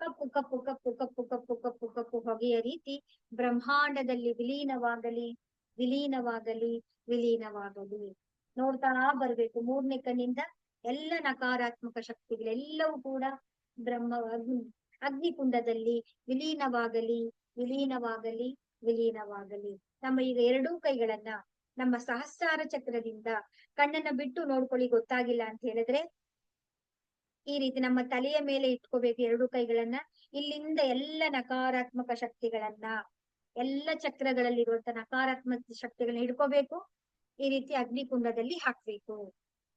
ಕಪ್ಪು ಕಪ್ಪು ಕಪ್ಪು ಕಪ್ಪು ಕಪ್ಪು ಕಪ್ಪು ಕಪ್ಪು ಹೊಗೆಯ ರೀತಿ ಬ್ರಹ್ಮಾಂಡದಲ್ಲಿ ವಿಲೀನವಾಗಲಿ. ವಿಲೀನವಾಗಲಿ ವಿಲೀನವಾಗಲಿ. ನೋಡ್ತಾ ಬರ್ಬೇಕು. ಮೂರನೇ ಕಣ್ಣಿಂದ ಎಲ್ಲ ನಕಾರಾತ್ಮಕ ಶಕ್ತಿಗಳೆಲ್ಲವೂ ಕೂಡ ಬ್ರಹ್ಮ, ಅಗ್ನಿ, ಅಗ್ನಿಕುಂಡದಲ್ಲಿ ವಿಲೀನವಾಗಲಿ ವಿಲೀನವಾಗಲಿ ವಿಲೀನವಾಗಲಿ. ನಮ್ಮ ಈಗ ಎರಡೂ ಕೈಗಳನ್ನ ನಮ್ಮ ಸಹಸ್ರಾರ ಚಕ್ರದಿಂದ ಕಣ್ಣನ್ನ ಬಿಟ್ಟು ನೋಡ್ಕೊಳ್ಳಿ, ಗೊತ್ತಾಗಿಲ್ಲ ಅಂತ ಹೇಳಿದ್ರೆ ಈ ರೀತಿ ನಮ್ಮ ತಲೆಯ ಮೇಲೆ ಇಟ್ಕೋಬೇಕು ಎರಡು ಕೈಗಳನ್ನ. ಇಲ್ಲಿಂದ ಎಲ್ಲ ನಕಾರಾತ್ಮಕ ಶಕ್ತಿಗಳನ್ನ ಎಲ್ಲ ಚಕ್ರಗಳಲ್ಲಿರುವಂತ ನಕಾರಾತ್ಮಕ ಶಕ್ತಿಗಳನ್ನ ಹಿಡ್ಕೋಬೇಕು. ಈ ರೀತಿ ಅಗ್ನಿಕುಂಡದಲ್ಲಿ ಹಾಕ್ಬೇಕು.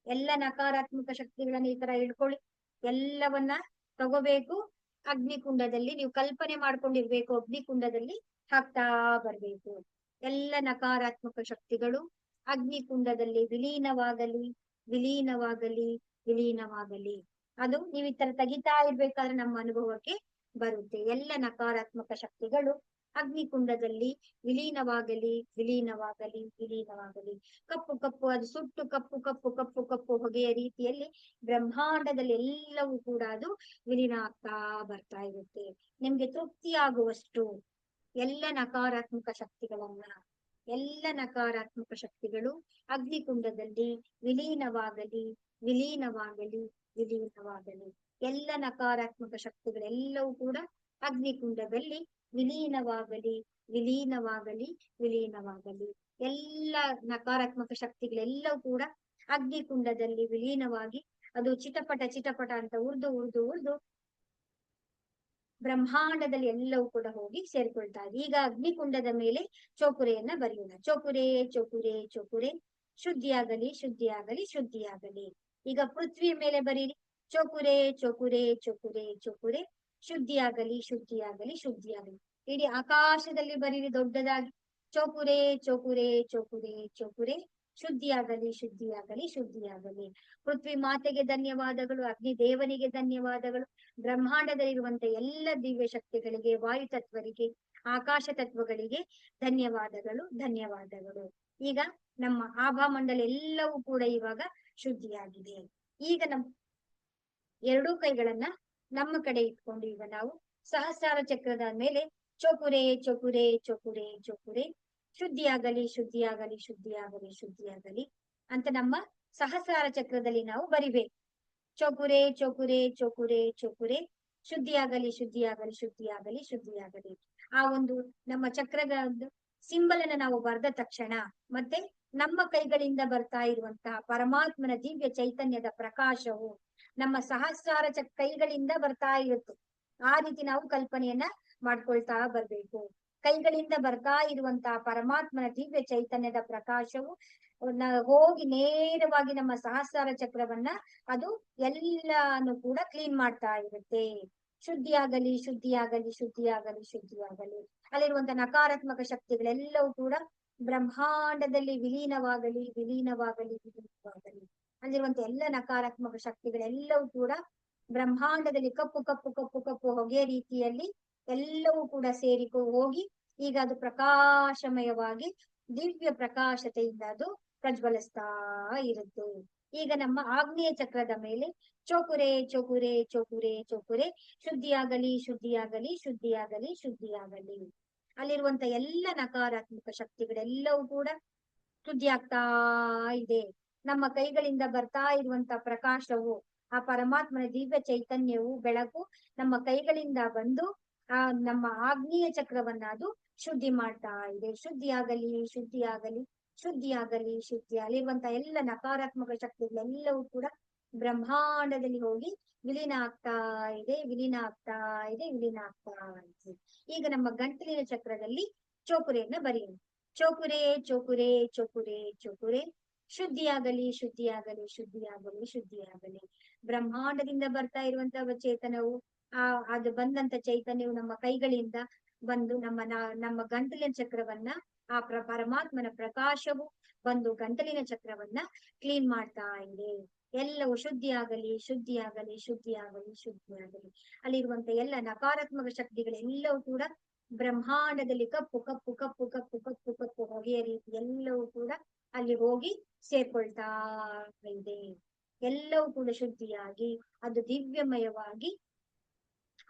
ಎಲ್ಲ ನಕಾರಾತ್ಮಕ ಶಕ್ತಿಗಳನ್ನ ಈ ತರ ಹಿಡ್ಕೊಳ್ಳಿ. ಎಲ್ಲವನ್ನ ತಗೋಬೇಕು. ಅಗ್ನಿಕುಂಡದಲ್ಲಿ ನೀವು ಕಲ್ಪನೆ ಮಾಡ್ಕೊಂಡಿರ್ಬೇಕು. ಅಗ್ನಿಕುಂಡದಲ್ಲಿ ಹಾಕ್ತಾ ಬರ್ಬೇಕು. ಎಲ್ಲ ನಕಾರಾತ್ಮಕ ಶಕ್ತಿಗಳು ಅಗ್ನಿಕುಂಡದಲ್ಲಿ ವಿಲೀನವಾಗಲಿ ವಿಲೀನವಾಗಲಿ ವಿಲೀನವಾಗಲಿ. ಅದು ನೀವು ಈ ತರ ತೆಗಿತಾ ಇರ್ಬೇಕಾದ್ರೆ ನಮ್ಮ ಅನುಭವಕ್ಕೆ ಬರುತ್ತೆ. ಎಲ್ಲ ನಕಾರಾತ್ಮಕ ಶಕ್ತಿಗಳು ಅಗ್ನಿಕುಂಡದಲ್ಲಿ ವಿಲೀನವಾಗಲಿ ವಿಲೀನವಾಗಲಿ ವಿಲೀನವಾಗಲಿ. ಕಪ್ಪು ಕಪ್ಪು, ಅದು ಸುಟ್ಟು ಕಪ್ಪು ಕಪ್ಪು ಕಪ್ಪು ಕಪ್ಪು ಹೊಗೆಯ ರೀತಿಯಲ್ಲಿ ಬ್ರಹ್ಮಾಂಡದಲ್ಲಿ ಎಲ್ಲವೂ ಕೂಡ ಅದು ವಿಲೀನ ಆಗ್ತಾ ಬರ್ತಾ ಇರುತ್ತೆ. ನಿಮ್ಗೆ ತೃಪ್ತಿ ಆಗುವಷ್ಟು ಎಲ್ಲ ನಕಾರಾತ್ಮಕ ಶಕ್ತಿಗಳನ್ನ, ಎಲ್ಲ ನಕಾರಾತ್ಮಕ ಶಕ್ತಿಗಳು ಅಗ್ನಿಕುಂಡದಲ್ಲಿ ವಿಲೀನವಾಗಲಿ ವಿಲೀನವಾಗಲಿ ವಿಲೀನವಾಗಲಿ. ಎಲ್ಲ ನಕಾರಾತ್ಮಕ ಶಕ್ತಿಗಳೆಲ್ಲವೂ ಕೂಡ ಅಗ್ನಿಕುಂಡದಲ್ಲಿ ವಿಲೀನವಾಗಲಿ ವಿಲೀನವಾಗಲಿ ವಿಲೀನವಾಗಲಿ. ಎಲ್ಲ ನಕಾರಾತ್ಮಕ ಶಕ್ತಿಗಳೆಲ್ಲವೂ ಕೂಡ ಅಗ್ನಿಕುಂಡದಲ್ಲಿ ವಿಲೀನವಾಗಿ ಅದು ಚಿಟಪಟ ಚಿಟಪಟ ಅಂತ ಉರ್ದು ಉರ್ದು ಉರ್ದು ಬ್ರಹ್ಮಾಂಡದಲ್ಲಿ ಎಲ್ಲವೂ ಕೂಡ ಹೋಗಿ ಸೇರ್ಕೊಳ್ತಾ ಇದೆ ಈಗ ಅಗ್ನಿಕುಂಡದ ಮೇಲೆ ಚೋಕುರೆಯನ್ನ ಬರೆಯೋಣ. ಚೋಕುರೆ ಚೋಕುರೆ ಚೋಕುರೆ, ಶುದ್ಧಿಯಾಗಲಿ ಶುದ್ಧಿಯಾಗಲಿ ಶುದ್ಧಿಯಾಗಲಿ. ಈಗ ಪೃಥ್ವಿಯ ಮೇಲೆ ಬರೀರಿ. ಚೋಕುರೆ ಚೋಕುರೆ ಚೋಕುರೆ ಚೋಕುರೆ. ಶುದ್ಧಿಯಾಗಲಿ ಶುದ್ಧಿಯಾಗಲಿ ಶುದ್ಧಿಯಾಗಲಿ. ಇಡೀ ಆಕಾಶದಲ್ಲಿ ಬರೀರಿ ದೊಡ್ಡದಾಗಿ. ಚೋಕುರೆ ಚೋಕುರೆ ಚೋಕುರೆ ಚೋಕುರೆ. ಶುದ್ಧಿಯಾಗಲಿ ಶುದ್ಧಿಯಾಗಲಿ ಶುದ್ಧಿಯಾಗಲಿ. ಪೃಥ್ವಿ ಮಾತೆಗೆ ಧನ್ಯವಾದಗಳು, ಅಗ್ನಿ ದೇವನಿಗೆ ಧನ್ಯವಾದಗಳು. ಬ್ರಹ್ಮಾಂಡದಲ್ಲಿರುವಂತ ಎಲ್ಲ ದಿವ್ಯ ಶಕ್ತಿಗಳಿಗೆ, ವಾಯು ತತ್ವರಿಗೆ, ಆಕಾಶ ತತ್ವಗಳಿಗೆ ಧನ್ಯವಾದಗಳು ಧನ್ಯವಾದಗಳು. ಈಗ ನಮ್ಮ ಆಭಾ ಮಂಡಲ ಎಲ್ಲವೂ ಕೂಡ ಇವಾಗ ಶುದ್ಧಿಯಾಗಿದೆ. ಈಗ ನಮ್ ಎರಡೂ ಕೈಗಳನ್ನ ನಮ್ಮ ಕಡೆ ಇಟ್ಕೊಂಡು ಈಗ ನಾವು ಸಹಸ್ರಾರ ಚಕ್ರದ ಮೇಲೆ ಚೋಕುರೆ ಚೋಕುರೆ ಚೋಕುರೆ ಚೋಕುರೆ, ಶುದ್ಧಿಯಾಗಲಿ ಶುದ್ಧಿಯಾಗಲಿ ಶುದ್ಧಿಯಾಗಲಿ ಶುದ್ಧಿಯಾಗಲಿ ಅಂತ ನಮ್ಮ ಸಹಸ್ರಾರ ಚಕ್ರದಲ್ಲಿ ನಾವು ಬರಿಬೇಕು. ಚೋಕುರೆ ಚೋಕುರೆ ಚೋಕುರೆ ಚೋಕುರೆ, ಶುದ್ಧಿಯಾಗಲಿ ಶುದ್ಧಿಯಾಗಲಿ ಶುದ್ಧಿಯಾಗಲಿ ಶುದ್ಧಿಯಾಗಲಿ. ಆ ಒಂದು ನಮ್ಮ ಚಕ್ರದ ಸಿಂಬಲ್ ಅನ್ನ ನಾವು ಬರೆದ ತಕ್ಷಣ ಮತ್ತೆ ನಮ್ಮ ಕೈಗಳಿಂದ ಬರ್ತಾ ಇರುವಂತಹ ಪರಮಾತ್ಮನ ದಿವ್ಯ ಚೈತನ್ಯದ ಪ್ರಕಾಶವು ನಮ್ಮ ಸಹಸ್ರಾರ ಚ ಕೈಗಳಿಂದ ಬರ್ತಾ ಇರುತ್ತೆ. ಆ ರೀತಿ ನಾವು ಕಲ್ಪನೆಯನ್ನ ಮಾಡ್ಕೊಳ್ತಾ ಬರ್ಬೇಕು. ಕೈಗಳಿಂದ ಬರ್ತಾ ಇರುವಂತಹ ಪರಮಾತ್ಮನ ದಿವ್ಯ ಚೈತನ್ಯದ ಪ್ರಕಾಶವು ಹೋಗಿ ನೇರವಾಗಿ ನಮ್ಮ ಸಹಸ್ರಾರ ಚಕ್ರವನ್ನ ಅದು ಎಲ್ಲಾನು ಕೂಡ ಕ್ಲೀನ್ ಮಾಡ್ತಾ ಇರುತ್ತೆ. ಶುದ್ಧಿಯಾಗಲಿ ಶುದ್ಧಿಯಾಗಲಿ ಶುದ್ಧಿಯಾಗಲಿ ಶುದ್ಧಿಯಾಗಲಿ. ಅಲ್ಲಿರುವಂತ ನಕಾರಾತ್ಮಕ ಶಕ್ತಿಗಳೆಲ್ಲವೂ ಕೂಡ ಬ್ರಹ್ಮಾಂಡದಲ್ಲಿ ವಿಲೀನವಾಗಲಿ ವಿಲೀನವಾಗಲಿ ವಿಲೀನವಾಗಲಿ. ಅಲ್ಲಿರುವಂತ ಎಲ್ಲ ನಕಾರಾತ್ಮಕ ಶಕ್ತಿಗಳೆಲ್ಲವೂ ಕೂಡ ಬ್ರಹ್ಮಾಂಡದಲ್ಲಿ ಕಪ್ಪು ಕಪ್ಪು ಕಪ್ಪು ಕಪ್ಪು ಹೊಗೆ ರೀತಿಯಲ್ಲಿ ಎಲ್ಲವೂ ಕೂಡ ಸೇರಿಕೊ ಹೋಗಿ ಈಗ ಅದು ಪ್ರಕಾಶಮಯವಾಗಿ ದಿವ್ಯ ಪ್ರಕಾಶತೆಯಿಂದ ಅದು ಪ್ರಜ್ವಲಿಸ್ತಾ ಇರುತ್ತೆ. ಈಗ ನಮ್ಮ ಆಗ್ನೇಯ ಚಕ್ರದ ಮೇಲೆ ಚೋಕುರೆ ಚೋಕುರೆ ಚೋಕುರೆ ಚೋಕುರೆ, ಶುದ್ಧಿಯಾಗಲಿ ಶುದ್ಧಿಯಾಗಲಿ ಶುದ್ಧಿಯಾಗಲಿ ಶುದ್ಧಿಯಾಗಲಿ. ಅಲ್ಲಿರುವಂತ ಎಲ್ಲ ನಕಾರಾತ್ಮಕ ಶಕ್ತಿಗಳೆಲ್ಲವೂ ಕೂಡ ಶುದ್ಧಿ ಆಗ್ತಾ ಇದೆ. ನಮ್ಮ ಕೈಗಳಿಂದ ಬರ್ತಾ ಇರುವಂತ ಪ್ರಕಾಶವು, ಆ ಪರಮಾತ್ಮನ ದಿವ್ಯ ಚೈತನ್ಯವು ಬೆಳಕು ನಮ್ಮ ಕೈಗಳಿಂದ ಬಂದು, ಆ ನಮ್ಮ ಆಗ್ನೇಯ ಚಕ್ರವನ್ನ ಅದು ಶುದ್ಧಿ ಮಾಡ್ತಾ ಇದೆ. ಶುದ್ಧಿಯಾಗಲಿ ಶುದ್ಧಿಯಾಗಲಿ ಶುದ್ಧಿಯಾಗಲಿ, ಶುದ್ಧಿ ಅಲ್ಲಿರುವಂತಹ ಎಲ್ಲ ನಕಾರಾತ್ಮಕ ಶಕ್ತಿಗಳೆಲ್ಲವೂ ಕೂಡ ಬ್ರಹ್ಮಾಂಡದಲ್ಲಿ ಹೋಗಿ ವಿಲೀನ ಆಗ್ತಾ ಇದೆ ವಿಲೀನ ಆಗ್ತಾ ಇದೆ ವಿಲೀನ ಆಗ್ತಾ ಇದೆ. ಈಗ ನಮ್ಮ ಗಂಟಲಿನ ಚಕ್ರದಲ್ಲಿ ಚೋಕುರೆಯನ್ನ ಬರೆಯೋಣ. ಚೋಕುರೆ ಚೋಕುರೆ ಚೋಕುರೆ ಚೋಕುರೆ. ಶುದ್ಧಿಯಾಗಲಿ ಶುದ್ಧಿಯಾಗಲಿ ಶುದ್ಧಿಯಾಗಲಿ ಶುದ್ಧಿಯಾಗಲಿ. ಬ್ರಹ್ಮಾಂಡದಿಂದ ಬರ್ತಾ ಇರುವಂತಹ ಚೇತನವು, ಆ, ಅದು ಬಂದಂತ ಚೈತನ್ಯವು ನಮ್ಮ ಕೈಗಳಿಂದ ಬಂದು ನಮ್ಮ ನಮ್ಮ ಗಂಟಲಿನ ಚಕ್ರವನ್ನ, ಆ ಪ್ರ, ಪರಮಾತ್ಮನ ಪ್ರಕಾಶವು ಬಂದು ಗಂಟಲಿನ ಚಕ್ರವನ್ನ ಕ್ಲೀನ್ ಮಾಡ್ತಾ ಇದೆ. ಎಲ್ಲವೂ ಶುದ್ಧಿಯಾಗಲಿ ಶುದ್ಧಿಯಾಗಲಿ ಶುದ್ಧಿಯಾಗಲಿ ಶುದ್ಧಿಯಾಗಲಿ. ಅಲ್ಲಿರುವಂತ ಎಲ್ಲ ನಕಾರಾತ್ಮಕ ಶಕ್ತಿಗಳೆಲ್ಲವೂ ಕೂಡ ಬ್ರಹ್ಮಾಂಡದಲ್ಲಿ ಕಪ್ಪು ಕಪ್ಪು ಕಪ್ಪು ಕಪ್ಪು ಕಪ್ಪು ಕಪ್ಪು ಹೊಗೆಯ ರೀತಿ ಎಲ್ಲವೂ ಕೂಡ ಅಲ್ಲಿ ಹೋಗಿ ಸೇರ್ಕೊಳ್ತಾ ಇದೆ ಎಲ್ಲವೂ ಕೂಡ ಶುದ್ಧಿಯಾಗಿ, ಅದು ದಿವ್ಯಮಯವಾಗಿ,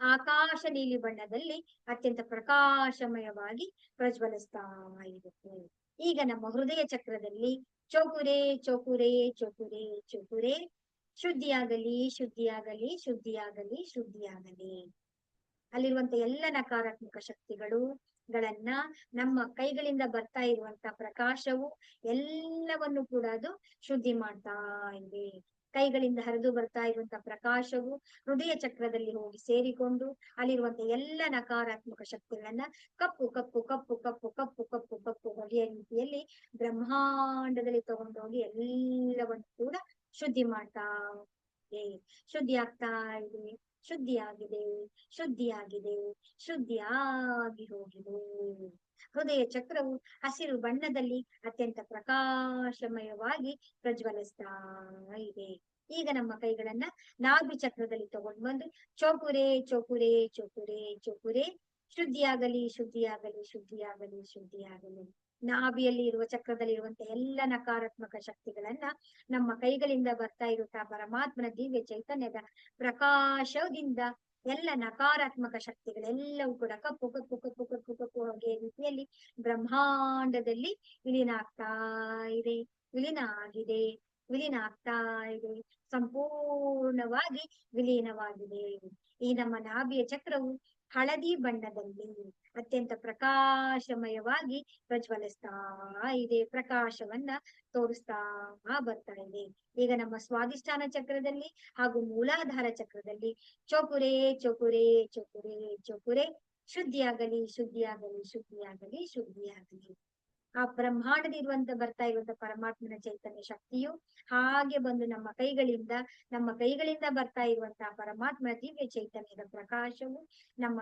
ಆಕಾಶ ನೀಲಿ ಬಣ್ಣದಲ್ಲಿ ಅತ್ಯಂತ ಪ್ರಕಾಶಮಯವಾಗಿ ಪ್ರಜ್ವಲಿಸ್ತಾ ಇರುತ್ತೆ. ಈಗ ನಮ್ಮ ಹೃದಯ ಚಕ್ರದಲ್ಲಿ ಚೋಕುರೆ ಚೋಕುರೆ ಚೋಕುರೆ ಚೋಕುರೆ, ಶುದ್ಧಿಯಾಗಲಿ ಶುದ್ಧಿಯಾಗಲಿ ಶುದ್ಧಿಯಾಗಲಿ ಶುದ್ಧಿಯಾಗಲಿ. ಅಲ್ಲಿರುವಂತ ಎಲ್ಲ ನಕಾರಾತ್ಮಕ ಶಕ್ತಿಗಳು ಗಳನ್ನ ನಮ್ಮ ಕೈಗಳಿಂದ ಬರ್ತಾ ಇರುವಂತ ಪ್ರಕಾಶವು ಎಲ್ಲವನ್ನು ಕೂಡ ಅದು ಶುದ್ಧಿ ಮಾಡ್ತಾ ಇದೆ. ಕೈಗಳಿಂದ ಹರಿದು ಬರ್ತಾ ಇರುವಂತ ಪ್ರಕಾಶವು ಹೃದಯ ಚಕ್ರದಲ್ಲಿ ಹೋಗಿ ಸೇರಿಕೊಂಡು ಅಲ್ಲಿರುವಂತ ಎಲ್ಲ ನಕಾರಾತ್ಮಕ ಶಕ್ತಿಗಳನ್ನ ಕಪ್ಪು ಕಪ್ಪು ಕಪ್ಪು ಕಪ್ಪು ಕಪ್ಪು ಕಪ್ಪು ಕಪ್ಪು ಹೊಗೆಯ ರೀತಿಯಲ್ಲಿ ಬ್ರಹ್ಮಾಂಡದಲ್ಲಿ ತಗೊಂಡೋಗಿ ಎಲ್ಲವನ್ನು ಕೂಡ ಶುದ್ಧಿ ಮಾಡ್ತಾ ಇದೆ. ಶುದ್ಧಿ ಆಗ್ತಾ ಇದೆ. ಶುದ್ಧಿಯಾಗಿದೆ ಶುದ್ಧಿಯಾಗಿದೆ, ಶುದ್ಧಿಯಾಗಿ ಹೋಗಿದೆ. ಹೃದಯ ಚಕ್ರವು ಹಸಿರು ಬಣ್ಣದಲ್ಲಿ ಅತ್ಯಂತ ಪ್ರಕಾಶಮಯವಾಗಿ ಪ್ರಜ್ವಲಿಸ್ತಾ ಇದೆ. ಈಗ ನಮ್ಮ ಕೈಗಳನ್ನ ನಾಭಿ ಚಕ್ರದಲ್ಲಿ ತಗೊಂಡು ಬಂದು ಚೋಕುರೆ ಚೋಕುರೆ ಚೋಕುರೆ ಚೋಕುರೆ, ಶುದ್ಧಿಯಾಗಲಿ ಶುದ್ಧಿಯಾಗಲಿ ಶುದ್ಧಿಯಾಗಲಿ ಶುದ್ಧಿಯಾಗಲಿ. ನಾಭಿಯಲ್ಲಿ ಇರುವ ಚಕ್ರದಲ್ಲಿ ಇರುವಂತಹ ಎಲ್ಲ ನಕಾರಾತ್ಮಕ ಶಕ್ತಿಗಳನ್ನ ನಮ್ಮ ಕೈಗಳಿಂದ ಬರ್ತಾ ಇರುತ್ತಾ ಪರಮಾತ್ಮನ ದಿವ್ಯ ಚೈತನ್ಯದ ಪ್ರಕಾಶದಿಂದ ಎಲ್ಲ ನಕಾರಾತ್ಮಕ ಶಕ್ತಿಗಳೆಲ್ಲವೂ ಕೂಡ ಕಪ್ಪು ಕಪ್ಪು ಕಪ್ಪು ಕಪ್ಪು ಕಪ್ಪು ಹೋಗಿ ರೀತಿಯಲ್ಲಿ ಬ್ರಹ್ಮಾಂಡದಲ್ಲಿ ವಿಲೀನ ಆಗ್ತಾ ಇದೆ ವಿಲೀನ ಆಗಿದೆ ವಿಲೀನ ಆಗ್ತಾ ಇದೆ, ಸಂಪೂರ್ಣವಾಗಿ ವಿಲೀನವಾಗಿದೆ. ಈ ನಮ್ಮ ನಾಭಿಯ ಚಕ್ರವು ಹಳದಿ ಬಣ್ಣದಲ್ಲಿ ಅತ್ಯಂತ ಪ್ರಕಾಶಮಯವಾಗಿ ಪ್ರಜ್ವಲಿಸ್ತಾ ಇದೆ, ಪ್ರಕಾಶವನ್ನ ತೋರಿಸ್ತಾ ಬರ್ತಾ ಇದೆ. ಈಗ ನಮ್ಮ ಸ್ವಾಧಿಷ್ಠಾನ ಚಕ್ರದಲ್ಲಿ ಹಾಗೂ ಮೂಲಾಧಾರ ಚಕ್ರದಲ್ಲಿ ಚೋಕುರೆ ಚೋಕುರೆ ಚೋಕುರೆ ಚೋಕುರೆ, ಶುದ್ಧಿಯಾಗಲಿ ಶುದ್ಧಿಯಾಗಲಿ ಶುದ್ಧಿಯಾಗಲಿ ಶುದ್ಧಿಯಾಗಲಿ. ಆ ಬ್ರಹ್ಮಾಂಡದಿರುವಂತ ಬರ್ತಾ ಇರುವಂತ ಪರಮಾತ್ಮನ ಚೈತನ್ಯ ಶಕ್ತಿಯು ಹಾಗೆ ಬಂದು ನಮ್ಮ ಕೈಗಳಿಂದ ನಮ್ಮ ಕೈಗಳಿಂದ ಬರ್ತಾ ಇರುವಂತಹ ಪರಮಾತ್ಮನ ದಿವ್ಯ ಚೈತನ್ಯದ ಪ್ರಕಾಶವು ನಮ್ಮ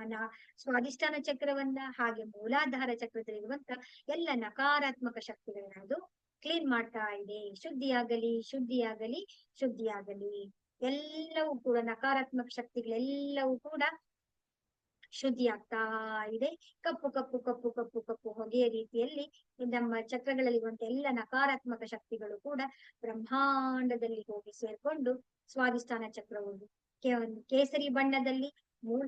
ಸ್ವಾಧಿಷ್ಠಾನ ಚಕ್ರವನ್ನ ಹಾಗೆ ಮೂಲಾಧಾರ ಚಕ್ರದಲ್ಲಿರುವಂತ ಎಲ್ಲ ನಕಾರಾತ್ಮಕ ಶಕ್ತಿಗಳನ್ನ ಅದು ಕ್ಲೀನ್ ಮಾಡ್ತಾ ಇದೆ. ಶುದ್ಧಿಯಾಗಲಿ ಶುದ್ಧಿಯಾಗಲಿ ಶುದ್ಧಿಯಾಗಲಿ. ಎಲ್ಲವೂ ಕೂಡ ನಕಾರಾತ್ಮಕ ಶಕ್ತಿಗಳೆಲ್ಲವೂ ಕೂಡ ಶುದ್ಧಿ ಆಗ್ತಾ ಇದೆ ಕಪ್ಪು ಕಪ್ಪು ಕಪ್ಪು ಕಪ್ಪು ಕಪ್ಪು ಹೊಗೆಯ ರೀತಿಯಲ್ಲಿ ನಮ್ಮ ಚಕ್ರಗಳಲ್ಲಿರುವಂತ ಎಲ್ಲ ನಕಾರಾತ್ಮಕ ಶಕ್ತಿಗಳು ಕೂಡ ಬ್ರಹ್ಮಾಂಡದಲ್ಲಿ ಹೋಗಿ ಸೇರ್ಕೊಂಡು ಸ್ವಾಧಿಷ್ಠಾನ ಚಕ್ರವು ಕೇಸರಿ ಬಣ್ಣದಲ್ಲಿ ಮೂಲ,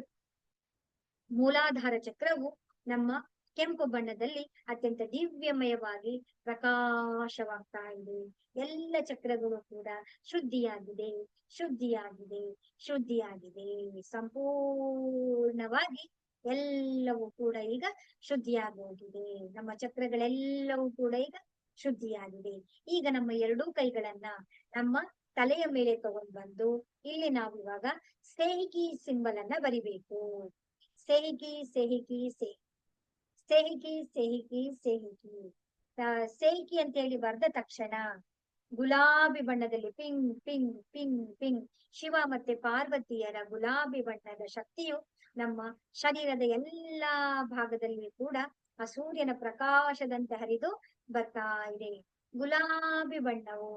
ಮೂಲಾಧಾರ ಚಕ್ರವು ನಮ್ಮ ಕೆಂಪು ಬಣ್ಣದಲ್ಲಿ ಅತ್ಯಂತ ದಿವ್ಯಮಯವಾಗಿ ಪ್ರಕಾಶವಾಗ್ತಾ ಇದೆ. ಎಲ್ಲ ಚಕ್ರಗಳು ಕೂಡ ಶುದ್ಧಿಯಾಗಿದೆ ಶುದ್ಧಿಯಾಗಿದೆ ಶುದ್ಧಿಯಾಗಿದೆ. ಸಂಪೂರ್ಣವಾಗಿ ಎಲ್ಲವೂ ಕೂಡ ಈಗ ಶುದ್ಧಿಯಾಗಿ ಹೋಗಿದೆ. ನಮ್ಮ ಚಕ್ರಗಳೆಲ್ಲವೂ ಕೂಡ ಈಗ ಶುದ್ಧಿಯಾಗಿದೆ. ಈಗ ನಮ್ಮ ಎರಡೂ ಕೈಗಳನ್ನ ನಮ್ಮ ತಲೆಯ ಮೇಲೆ ತಗೊಂಡ್ ಬಂದು ಇಲ್ಲಿ ನಾವು ಇವಾಗ ಸೇಹಿಕಿ ಸಿಂಬಲ್ ಅನ್ನ ಬರಿಬೇಕು. ಸೇಹಿಕಿ ಸೇಹಿಕಿ ಸೇ ಸೇಹಿಕಿ ಸೇಹಿಕಿ ಸೇಹಿಕಿ ಸೇಹಿಕಿ ಸೇಹಿಕಿ ಅಂತ ಹೇಳಿ ಬರೆದ ತಕ್ಷಣ ಗುಲಾಬಿ ಬಣ್ಣದಲ್ಲಿ pink pink pink pink. Shiva ಮತ್ತೆ ಪಾರ್ವತಿಯರ ಗುಲಾಬಿ ಬಣ್ಣದ ಶಕ್ತಿಯು ನಮ್ಮ ಶರೀರದ ಎಲ್ಲಾ ಭಾಗದಲ್ಲಿ ಕೂಡ ಆ ಸೂರ್ಯನ ಪ್ರಕಾಶದಂತೆ ಹರಿದು ಬರ್ತಾ ಇದೆ. ಗುಲಾಬಿ ಬಣ್ಣವು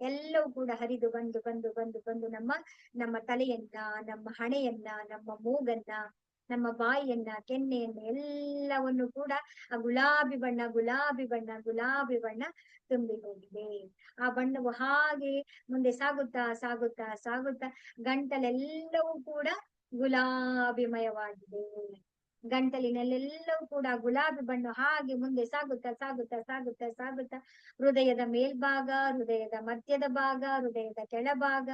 ಎಲ್ಲವೂ ಕೂಡ ಹರಿದು ಬಂದು ಬಂದು ಬಂದು ಬಂದು ನಮ್ಮ ನಮ್ಮ ತಲೆಯನ್ನ, ನಮ್ಮ ಹಣೆಯನ್ನ, ನಮ್ಮ ಮೂಗನ್ನ ನಮ್ಮ ಬಾಯಿಯನ್ನ, ಕೆನ್ನೆಯನ್ನ ಎಲ್ಲವನ್ನು ಕೂಡ ಆ ಗುಲಾಬಿ ಬಣ್ಣ ಗುಲಾಬಿ ಬಣ್ಣ ಗುಲಾಬಿ ಬಣ್ಣ ತುಂಬಿ ಹೋಗಿದೆ. ಆ ಬಣ್ಣವು ಹಾಗೆ ಮುಂದೆ ಸಾಗುತ್ತಾ ಸಾಗುತ್ತಾ ಸಾಗುತ್ತಾ ಗಂಟಲೆಲ್ಲವೂ ಕೂಡ ಗುಲಾಬಿಮಯವಾಗಿದೆ. ಗಂಟಲಿನಲ್ಲೆಲ್ಲವೂ ಕೂಡ ಗುಲಾಬಿ ಬಣ್ಣ ಹಾಗೆ ಮುಂದೆ ಸಾಗುತ್ತಾ ಸಾಗುತ್ತಾ ಸಾಗುತ್ತಾ ಸಾಗುತ್ತಾ ಹೃದಯದ ಮೇಲ್ಭಾಗ, ಹೃದಯದ ಮಧ್ಯದ ಭಾಗ, ಹೃದಯದ ಕೆಳಭಾಗ,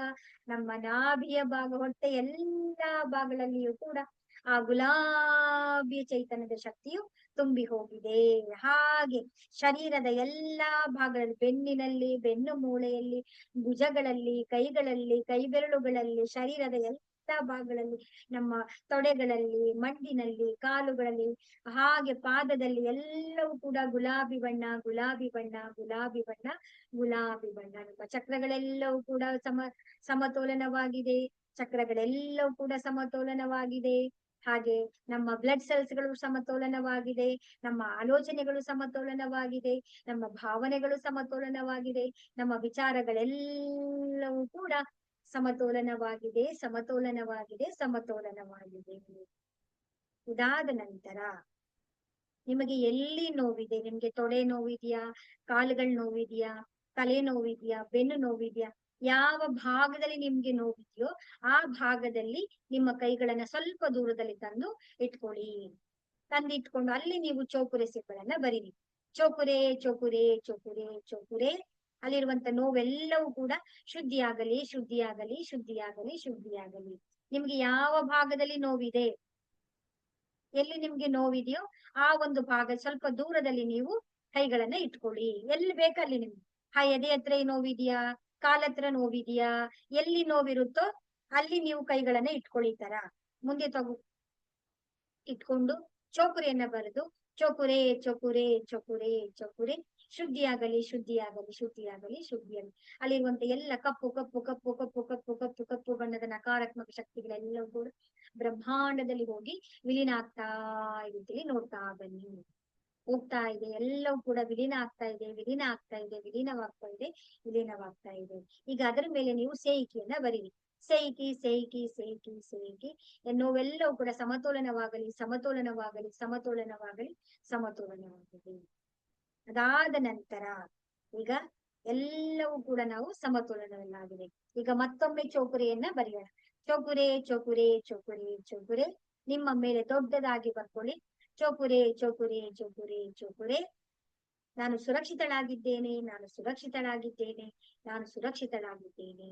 ನಮ್ಮ ನಾಭಿಯ ಭಾಗ ಹೊಟ್ಟೆ ಎಲ್ಲಾ ಭಾಗಗಳಲ್ಲಿಯೂ ಕೂಡ ಆ ಗುಲಾಬಿ ಚೈತನ್ಯದ ಶಕ್ತಿಯು ತುಂಬಿ ಹೋಗಿದೆ. ಹಾಗೆ ಶರೀರದ ಎಲ್ಲಾ ಭಾಗಗಳಲ್ಲಿ, ಬೆನ್ನಿನಲ್ಲಿ, ಬೆನ್ನು ಮೂಳೆಯಲ್ಲಿ, ಭುಜಗಳಲ್ಲಿ, ಕೈಗಳಲ್ಲಿ ಕೈ ಬೆರಳುಗಳಲ್ಲಿ ಶರೀರದ ಎಲ್ಲಾ ಭಾಗಗಳಲ್ಲಿ, ನಮ್ಮ ತೊಡೆಗಳಲ್ಲಿ, ಮಂಡಿನಲ್ಲಿ, ಕಾಲುಗಳಲ್ಲಿ, ಹಾಗೆ ಪಾದದಲ್ಲಿ ಎಲ್ಲವೂ ಕೂಡ ಗುಲಾಬಿ ಬಣ್ಣ ಗುಲಾಬಿ ಬಣ್ಣ ಗುಲಾಬಿ ಬಣ್ಣ ಗುಲಾಬಿ ಬಣ್ಣ ನಮ್ಮ ಚಕ್ರಗಳೆಲ್ಲವೂ ಕೂಡ ಸಮ, ಸಮತೋಲನವಾಗಿದೆ. ಚಕ್ರಗಳೆಲ್ಲವೂ ಕೂಡ ಸಮತೋಲನವಾಗಿದೆ. ಹಾಗೆ ನಮ್ಮ ಬ್ಲಡ್ ಸೆಲ್ಸ್ಗಳು ಸಮತೋಲನವಾಗಿದೆ, ನಮ್ಮ ಆಲೋಚನೆಗಳು ಸಮತೋಲನವಾಗಿದೆ, ನಮ್ಮ ಭಾವನೆಗಳು ಸಮತೋಲನವಾಗಿದೆ, ನಮ್ಮ ವಿಚಾರಗಳೆಲ್ಲವೂ ಕೂಡ ಸಮತೋಲನವಾಗಿದೆ ಸಮತೋಲನವಾಗಿದೆ ಸಮತೋಲನವಾಗಿದೆ. ಇದಾದ ನಂತರ ನಿಮಗೆ ಎಲ್ಲಿ ನೋವಿದೆ? ನಿಮ್ಗೆ ತೊಡೆ ನೋವಿದೆಯಾ? ಕಾಲುಗಳು ನೋವಿದೆಯಾ? ತಲೆ ನೋವಿದೆಯಾ? ಬೆನ್ನು ನೋವಿದ್ಯಾ? ಯಾವ ಭಾಗದಲ್ಲಿ ನಿಮ್ಗೆ ನೋವಿದೆಯೋ ಆ ಭಾಗದಲ್ಲಿ ನಿಮ್ಮ ಕೈಗಳನ್ನ ಸ್ವಲ್ಪ ದೂರದಲ್ಲಿ ತಂದು ಇಟ್ಕೊಳ್ಳಿ. ತಂದಿಟ್ಕೊಂಡು ಅಲ್ಲಿ ನೀವು ಚೌಕುರೆ ಸಿಪ್ಪಳನ್ನ ಬರೀರಿ. ಚೋಕುರೆ ಚೋಕುರೆ ಚೋಕುರೆ ಚೋಕುರೆ. ಅಲ್ಲಿರುವಂತ ನೋವೆಲ್ಲವೂ ಕೂಡ ಶುದ್ಧಿಯಾಗಲಿ ಶುದ್ಧಿಯಾಗಲಿ ಶುದ್ಧಿಯಾಗಲಿ ಶುದ್ಧಿಯಾಗಲಿ. ನಿಮ್ಗೆ ಯಾವ ಭಾಗದಲ್ಲಿ ನೋವಿದೆ? ಎಲ್ಲಿ ನಿಮ್ಗೆ ನೋವಿದೆಯೋ ಆ ಒಂದು ಭಾಗ ಸ್ವಲ್ಪ ದೂರದಲ್ಲಿ ನೀವು ಕೈಗಳನ್ನ ಇಟ್ಕೊಳ್ಳಿ. ಎಲ್ಲಿ ಬೇಕಲ್ಲಿ ನಿಮ್ಗೆ? ಆ ಎದೆ ಹತ್ರ ನೋವಿದ್ಯಾ? ಕಾಲ್ ಹತ್ರ ನೋವಿದ್ಯಾ? ಎಲ್ಲಿ ನೋವಿರುತ್ತೋ ಅಲ್ಲಿ ನೀವು ಕೈಗಳನ್ನ ಇಟ್ಕೊಳ್ಳಿ ತರ ಮುಂದೆ ತಗು. ಇಟ್ಕೊಂಡು ಚೋಕುರಿಯನ್ನ ಬರೆದು, ಚೋಕುರೆ ಚೋಕುರೆ ಚೋಕುರೆ ಚೋಕುರೆ, ಶುದ್ಧಿಯಾಗಲಿ ಶುದ್ಧಿಯಾಗಲಿ ಶುದ್ಧಿಯಾಗಲಿ ಶುದ್ಧಿಯಾಗಲಿ. ಅಲ್ಲಿರುವಂತ ಎಲ್ಲ ಕಪ್ಪು ಕಪ್ಪು ಕಪ್ಪು ಕಪ್ಪು ಕಪ್ಪು ಕಪ್ಪು ಕಪ್ಪು ಬಣ್ಣದ ನಕಾರಾತ್ಮಕ ಶಕ್ತಿಗಳೆಲ್ಲವೂ ಕೂಡ ಬ್ರಹ್ಮಾಂಡದಲ್ಲಿ ಹೋಗಿ ವಿಲೀನ ಆಗ್ತಾ ಇರುತ್ತೇಳಿ ನೋಡ್ತಾ ಬನ್ನಿ. ಹೋಗ್ತಾ ಇದೆ, ಎಲ್ಲವೂ ಕೂಡ ವಿಲೀನ ಆಗ್ತಾ ಇದೆ, ವಿಲೀನ ಆಗ್ತಾ ಇದೆ, ವಿಲೀನವಾಗ್ತಾ ಇದೆ ವಿಲೀನವಾಗ್ತಾ ಇದೆ. ಈಗ ಅದರ ಮೇಲೆ ನೀವು ಸೇಯಿಕೆಯನ್ನ ಬರೀರಿ. ಸೇಯಿಕಿ ಸೇಯಿಕಿ ಸೇಯಿಕಿ ಸೇಯಿಕಿ. ನೋವೆಲ್ಲವೂ ಕೂಡ ಸಮತೋಲನವಾಗಲಿ ಸಮತೋಲನವಾಗಲಿ ಸಮತೋಲನವಾಗಲಿ ಸಮತೋಲನವಾಗಲಿ. ಅದಾದ ನಂತರ ಈಗ ಎಲ್ಲವೂ ಕೂಡ ನಾವು ಸಮತೋಲನವನ್ನಾಗಿದೆ. ಈಗ ಮತ್ತೊಮ್ಮೆ ಚೌಕುರೆಯನ್ನ ಬರೆಯೋಣ. ಚೌಕುರೆ ಚೌಕುರೆ ಚೌಕುರೆ ಚೌಕುರೆ. ನಿಮ್ಮ ಮೇಲೆ ದೊಡ್ಡದಾಗಿ ಬರ್ಕೊಳ್ಳಿ. ಚೌಕುರೆ ಚೋಪುರೆ ಚೋಪುರೆ ಚೋಪುರೆ ನಾನು ಸುರಕ್ಷಿತಳಾಗಿದ್ದೇನೆ ನಾನು ಸುರಕ್ಷಿತಳಾಗಿದ್ದೇನೆ ನಾನು ಸುರಕ್ಷಿತಳಾಗಿದ್ದೇನೆ.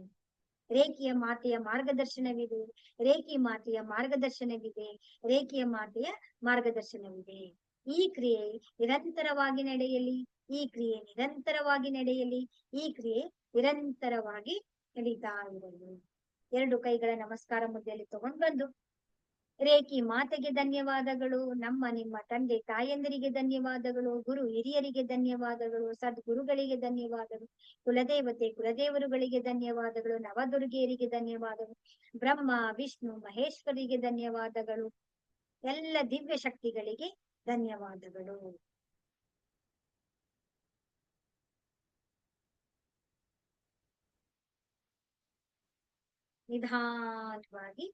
ರೇಖಿಯ ಮಾತೆಯ ಮಾರ್ಗದರ್ಶನವಿದೆ, ರೇಖಿ ಮಾತೆಯ ಮಾರ್ಗದರ್ಶನವಿದೆ, ರೇಖಿಯ ಮಾತೆಯ ಮಾರ್ಗದರ್ಶನವಿದೆ. ಈ ಕ್ರಿಯೆ ನಿರಂತರವಾಗಿ ನಡೆಯಲಿ, ಈ ಕ್ರಿಯೆ ನಿರಂತರವಾಗಿ ನಡೆಯಲಿ, ಈ ಕ್ರಿಯೆ ನಿರಂತರವಾಗಿ ನಡೀತಾ ಇರಲಿ. ಎರಡು ಕೈಗಳ ನಮಸ್ಕಾರ ಮುದ್ದೆಯಲ್ಲಿ ತಗೊಂಡ್ ಬಂದು ರೇಖಿ ಮಾತೆಗೆ ಧನ್ಯವಾದಗಳು, ನಮ್ಮ ನಿಮ್ಮ ತಂದೆ ತಾಯಂದಿರಿಗೆ ಧನ್ಯವಾದಗಳು, ಗುರು ಹಿರಿಯರಿಗೆ ಧನ್ಯವಾದಗಳು, ಸದ್ಗುರುಗಳಿಗೆ ಧನ್ಯವಾದಗಳು, ಕುಲದೇವತೆ ಕುಲದೇವರುಗಳಿಗೆ ಧನ್ಯವಾದಗಳು, ನವದುರ್ಗೆಯರಿಗೆ ಧನ್ಯವಾದಗಳು, ಬ್ರಹ್ಮ, ವಿಷ್ಣು, ಮಹೇಶ್ವರಿಗೆ ಧನ್ಯವಾದಗಳು, ಎಲ್ಲ ದಿವ್ಯ ಶಕ್ತಿಗಳಿಗೆ ಧನ್ಯವಾದಗಳು. ನಿಧಾನವಾಗಿ.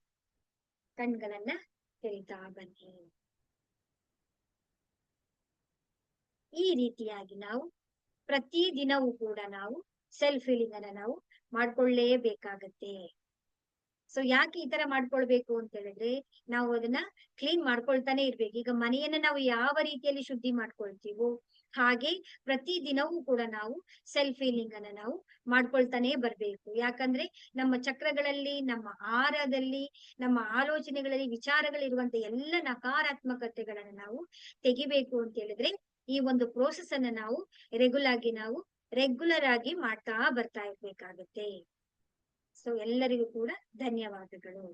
ಕಣ್ಗಳನ್ನ ತೆರಿತಾ ಬನ್ನಿ. ಈ ರೀತಿಯಾಗಿ ನಾವು ಪ್ರತಿ ದಿನವೂ ಕೂಡ ನಾವು ಸೆಲ್ಫ್ ಫೀಲಿಂಗ್ ಅನ್ನ ನಾವು ಮಾಡ್ಕೊಳ್ಳೇಬೇಕಾಗತ್ತೆ. ಸೊ ಯಾಕೆ ಈ ತರ ಮಾಡ್ಕೊಳ್ಬೇಕು ಅಂತ ಹೇಳಿದ್ರೆ, ನಾವು ಅದನ್ನ ಕ್ಲೀನ್ ಮಾಡ್ಕೊಳ್ತಾನೆ ಇರ್ಬೇಕು. ಈಗ ಮನೆಯನ್ನ ನಾವು ಯಾವ ರೀತಿಯಲ್ಲಿ ಶುದ್ಧಿ ಮಾಡ್ಕೊಳ್ತೀವೋ ಹಾಗೆ ಪ್ರತಿ ದಿನವೂ ಕೂಡ ನಾವು ಸೆಲ್ಫ್ ಹೀಲಿಂಗ್ ಅನ್ನ ನಾವು ಮಾಡ್ಕೊಳ್ತಾನೆ ಬರ್ಬೇಕು. ಯಾಕಂದ್ರೆ ನಮ್ಮ ಚಕ್ರಗಳಲ್ಲಿ, ನಮ್ಮ ಆಹಾರದಲ್ಲಿ, ನಮ್ಮ ಆಲೋಚನೆಗಳಲ್ಲಿ, ವಿಚಾರಗಳಿರುವಂತ ಎಲ್ಲ ನಕಾರಾತ್ಮಕತೆಗಳನ್ನ ನಾವು ತೆಗಿಬೇಕು ಅಂತ ಹೇಳಿದ್ರೆ ಈ ಒಂದು ಪ್ರೋಸೆಸ್ ಅನ್ನ ನಾವು ರೆಗ್ಯುಲರ್ ಆಗಿ ನಾವು ರೆಗ್ಯುಲರ್ ಆಗಿ ಮಾಡ್ತಾ ಬರ್ತಾ ಇರ್ಬೇಕಾಗತ್ತೆ. ಸೊ ಎಲ್ಲರಿಗೂ ಕೂಡ ಧನ್ಯವಾದಗಳು.